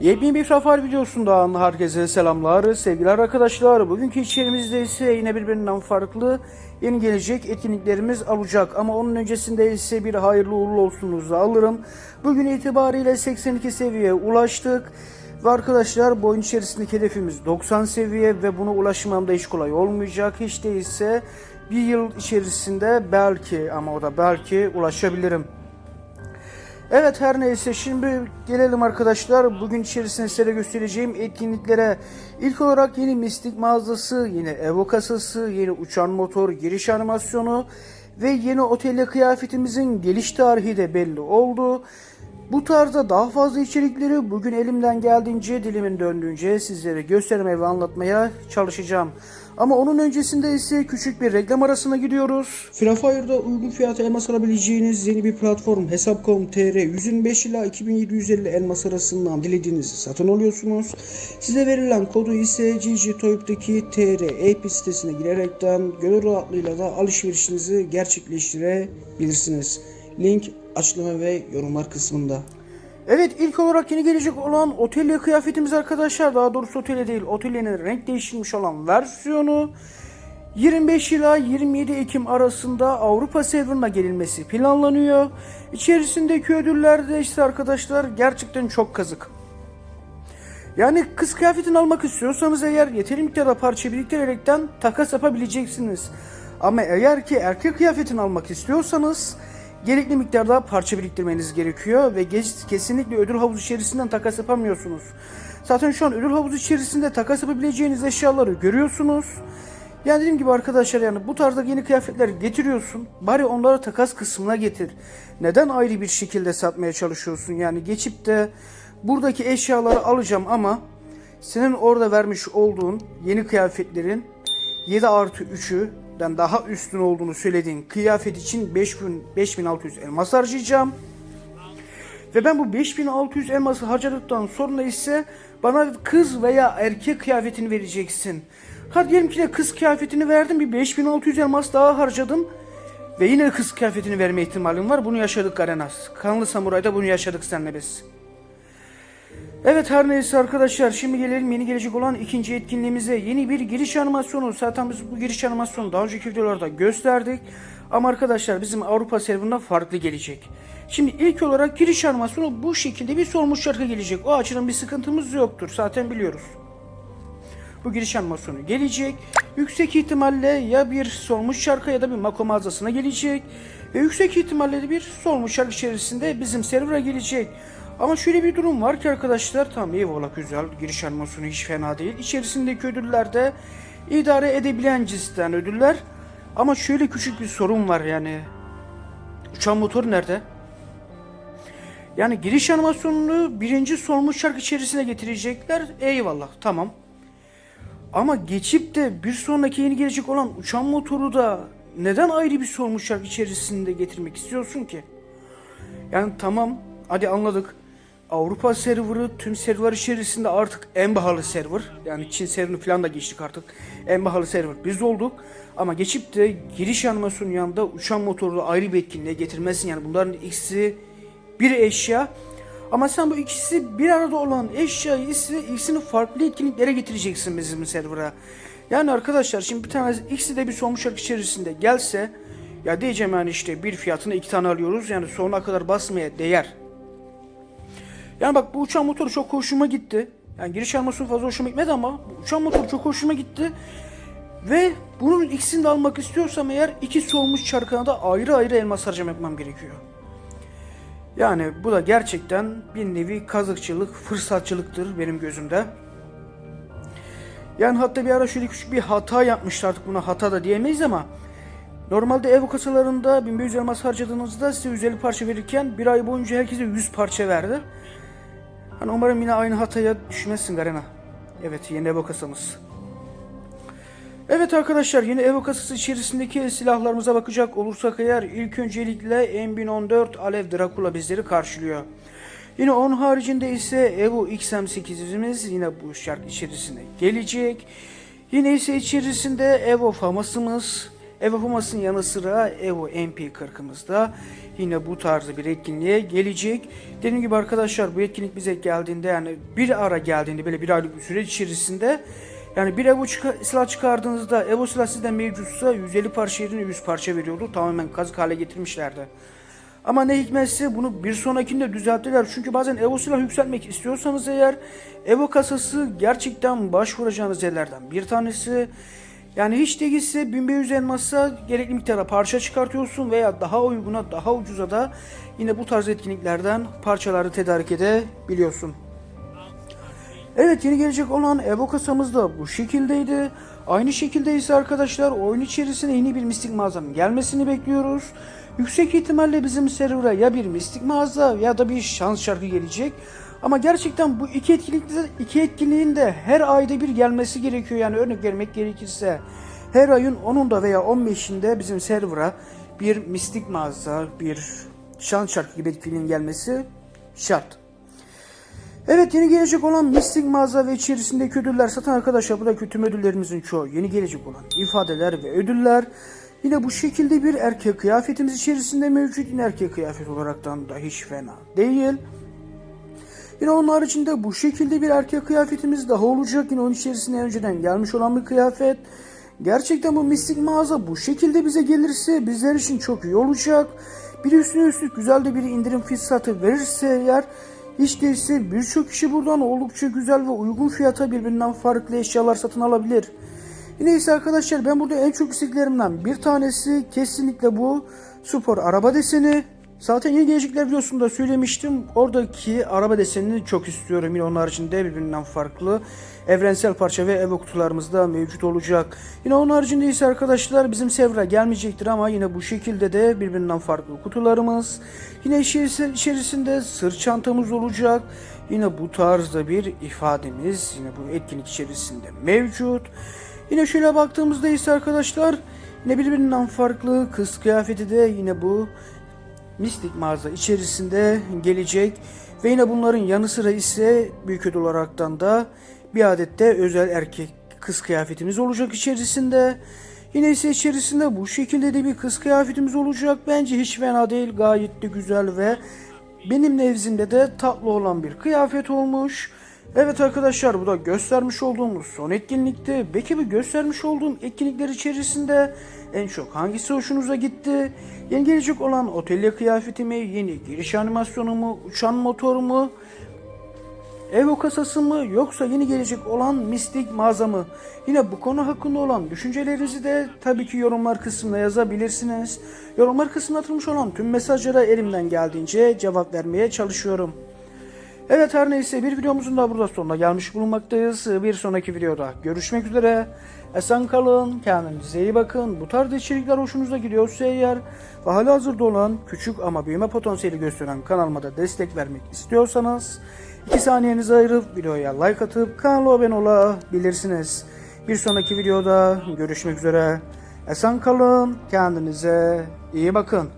Yepyeni bir safar videosundan herkese selamlar sevgili arkadaşlar. Bugünkü içerimizde ise yine birbirinden farklı yeni gelecek etkinliklerimiz olacak. Ama onun öncesinde ise bir hayırlı uğurlu olsunuzu alırım. Bugün itibariyle 82 seviyeye ulaştık. Ve arkadaşlar bu oyun içerisindeki hedefimiz 90 seviye ve buna ulaşmam da hiç kolay olmayacak. Hiç değilse bir yıl içerisinde belki ama o da belki ulaşabilirim. Evet her neyse şimdi gelelim arkadaşlar. Bugün içerisinde size göstereceğim etkinliklere. İlk olarak yeni mistik mağazası, yeni evo kasası, yeni uçan motor, giriş animasyonu ve yeni otelde kıyafetimizin geliş tarihi de belli oldu. Bu tarzda daha fazla içerikleri bugün elimden geldiğince dilimin döndüğünce sizlere göstermeye ve anlatmaya çalışacağım. Ama onun öncesinde ise küçük bir reklam arasına gidiyoruz. Free Fire'da uygun fiyata elmas alabileceğiniz yeni bir platform Hesap.com.tr 125 ila 2750 elmas arasından dilediğinizi satın alıyorsunuz. Size verilen kodu ise GG Toyp'taki TR e sitesine girerekten gönül rahatlığıyla da alışverişinizi gerçekleştirebilirsiniz. Link açıklama ve yorumlar kısmında. Evet ilk olarak yeni gelecek olan otelya kıyafetimiz arkadaşlar. Daha doğrusu otelya değil otelyanın renk değiştirmiş olan versiyonu. 25 ila 27 Ekim arasında Avrupa serverına gelinmesi planlanıyor. İçerisindeki ödüller de işte arkadaşlar gerçekten çok kazık. Yani kız kıyafetini almak istiyorsanız eğer yeteri miktarda parça biriktirerekten takas yapabileceksiniz. Ama eğer ki erkek kıyafetini almak istiyorsanız gerekli miktarda parça biriktirmeniz gerekiyor ve kesinlikle ödül havuzu içerisinden takas yapamıyorsunuz. Zaten şu an ödül havuzu içerisinde takas yapabileceğiniz eşyaları görüyorsunuz. Yani dediğim gibi arkadaşlar yani bu tarzda yeni kıyafetler getiriyorsun. Bari onları takas kısmına getir. Neden ayrı bir şekilde satmaya çalışıyorsun? Yani geçip de buradaki eşyaları alacağım ama senin orada vermiş olduğun yeni kıyafetlerin 7 artı 3'üden daha üstün olduğunu söylediğin kıyafet için 5000, 5600 elmas harcayacağım. Ve ben bu 5600 elması harcadıktan sonra ise bana kız veya erkek kıyafetini vereceksin. Hadi diyelim ki de kız kıyafetini verdim bir 5600 elmas daha harcadım. Ve yine kız kıyafetini verme ihtimalim var. Bunu yaşadık Arenas. Kanlı Samuray'da bunu yaşadık seninle biz. Evet her neyse arkadaşlar şimdi gelelim yeni gelecek olan ikinci etkinliğimize. Yeni bir giriş animasyonu. Zaten biz bu giriş animasyonu daha önceki videolarda gösterdik. Ama arkadaşlar bizim Avrupa serverına farklı gelecek. Şimdi ilk olarak giriş animasyonu bu şekilde bir solmuş şarkı gelecek. O açıdan bir sıkıntımız yoktur zaten biliyoruz. Bu giriş animasyonu gelecek. Yüksek ihtimalle ya bir solmuş şarkı ya da bir Mako mağazasına gelecek. Ve yüksek ihtimalle de bir solmuş şarkı içerisinde bizim server'a gelecek. Ama şöyle bir durum var ki arkadaşlar tam eyvallah güzel giriş animasyonu hiç fena değil. İçerisindeki ödüller de idare edebilen cinsten ödüller. Ama şöyle küçük bir sorun var yani. Uçan motor nerede? Yani giriş animasyonunu birinci solmuş şarkı içerisine getirecekler. Eyvallah tamam. Ama geçip de bir sonraki yeni gelecek olan uçan motoru da neden ayrı bir solmuş şarkı içerisinde getirmek istiyorsun ki? Yani tamam hadi anladık. Avrupa serverı tüm server içerisinde artık en pahalı server. Yani Çin serverini falan da geçtik artık. En pahalı server biz olduk. Ama geçip de giriş animasyonu yanında uçan motoru ayrı bir etkinliğe getirmezsin. Yani bunların ikisi bir eşya. Ama sen bu ikisi bir arada olan eşyayı ise ikisini farklı etkinliklere getireceksin bizim server'a. Yani arkadaşlar şimdi bir tane ikisi de bir son şarkı içerisinde gelse ya diyeceğim yani işte bir fiyatına iki tane alıyoruz yani sonuna kadar basmaya değer. Yani bak bu uçan motoru çok hoşuma gitti. Yani giriş animasyonu fazla hoşuma gitmedi ama uçan motoru çok hoşuma gitti. Ve bunun ikisini de almak istiyorsam eğer iki solmuş çarkına da ayrı ayrı elmas harcam yapmam gerekiyor. Yani bu da gerçekten bir nevi kazıkçılık, fırsatçılıktır benim gözümde. Yani hatta bir ara şöyle küçük bir hata yapmışlar artık buna hata da diyemeyiz ama Normalde ev kasalarında 1500 elmas harcadığınızda size 150 parça verirken bir ay boyunca herkese 100 parça verdi. Hani umarım yine aynı hataya düşmezsin Garena. Evet yeni ev kasamız. Evet arkadaşlar yeni ev kasası içerisindeki silahlarımıza bakacak olursak eğer ilk öncelikle M1014 Alev Dracula bizleri karşılıyor. Yine onun haricinde ise Evo XM8'imiz yine bu şarkı içerisine gelecek. Yine ise içerisinde Evo Famas'ımız, Evo Humas'ın yanı sıra Evo MP40'ımızda yine bu tarzı bir etkinliğe gelecek. Dediğim gibi arkadaşlar bu etkinlik bize geldiğinde yani bir ara geldiğinde böyle bir aylık bir süreç içerisinde yani bir Evo çıka- silah çıkardığınızda Evo silah sizden mevcutsa 150 parça yerine 100 parça veriyordu. Tamamen kazık hale getirmişlerdi. Ama ne hikmetse bunu bir sonrakinde düzelttiler. Çünkü bazen Evo silah yükseltmek istiyorsanız eğer Evo kasası gerçekten başvuracağınız yerlerden bir tanesi. Yani hiç değilse 1500 elmasa gerekli miktara parça çıkartıyorsun veya daha uyguna daha ucuza da yine bu tarz etkinliklerden parçaları tedarik edebiliyorsun. Evet yeni gelecek olan Evo kasamız da bu şekildeydi. Aynı şekilde ise arkadaşlar oyun içerisine yeni bir mistik mağazanın gelmesini bekliyoruz. Yüksek ihtimalle bizim server'a ya bir mistik mağaza ya da bir şans şarkı gelecek. Ama gerçekten bu iki etkinlikte iki etkinliğin de her ayda bir gelmesi gerekiyor. Yani örnek vermek gerekirse her ayın 10'unda veya 15'inde bizim server'a bir mistik mağaza, bir şans şarkı gibi etkinliğin gelmesi şart. Evet yeni gelecek olan Mystic mağaza ve içerisindeki ödüller satan arkadaşlar bu da kötü ödüllerimizin çoğu. Yeni gelecek olan ifadeler ve ödüller yine bu şekilde bir erkek kıyafetimiz içerisinde mevcut. Yine erkek kıyafet olaraktan da hiç fena değil. Yine onun haricinde bu şekilde bir erkek kıyafetimiz daha olacak. Yine onun içerisinde önceden gelmiş olan bir kıyafet. Gerçekten bu mistik mağaza bu şekilde bize gelirse bizler için çok iyi olacak. Bir üstüne üstlük güzel de bir indirim fırsatı verirse eğer hiç değilse birçok kişi buradan oldukça güzel ve uygun fiyata birbirinden farklı eşyalar satın alabilir. Yine ise arkadaşlar ben burada en çok isteklerimden bir tanesi kesinlikle bu spor araba deseni. Zaten yeni gelecekler videosunda söylemiştim. Oradaki araba desenini çok istiyorum. Yine onun haricinde birbirinden farklı evrensel parça ve evo kutularımız da mevcut olacak. Yine onun haricinde ise arkadaşlar bizim server'a gelmeyecektir ama yine bu şekilde de birbirinden farklı kutularımız. Yine içerisi- içerisinde sırt çantamız olacak. Yine bu tarzda bir ifademiz yine bu etkinlik içerisinde mevcut. Yine şöyle baktığımızda ise arkadaşlar yine birbirinden farklı kız kıyafeti de yine bu mistik mağaza içerisinde gelecek ve yine bunların yanı sıra ise büyük ödül olaraktan da bir adette özel erkek kız kıyafetimiz olacak içerisinde. Yine ise içerisinde bu şekilde de bir kız kıyafetimiz olacak. Bence hiç fena değil gayet de güzel ve benim nezdimde de tatlı olan bir kıyafet olmuş. Evet arkadaşlar bu da göstermiş olduğumuz son etkinlikti. Peki bu göstermiş olduğum etkinlikler içerisinde en çok hangisi hoşunuza gitti? Yeni gelecek olan otelya kıyafetimi, yeni giriş animasyonu mu, uçan motor mu, Evo kasası mı yoksa yeni gelecek olan mistik mağaza mı? Yine bu konu hakkında olan düşüncelerinizi de tabii ki yorumlar kısmına yazabilirsiniz. Yorumlar kısmına atılmış olan tüm mesajlara elimden geldiğince cevap vermeye çalışıyorum. Evet her neyse bir videomuzun da burada sonuna gelmiş bulunmaktayız. Bir sonraki videoda görüşmek üzere. Esen kalın, kendinize iyi bakın. Bu tarz içerikler hoşunuza gidiyorsa eğer ve hala hazırda olan küçük ama büyüme potansiyeli gösteren kanalıma da destek vermek istiyorsanız 2 saniyenizi ayırıp videoya like atıp kanala abone olabilirsiniz. Bir sonraki videoda görüşmek üzere. Esen kalın, kendinize iyi bakın.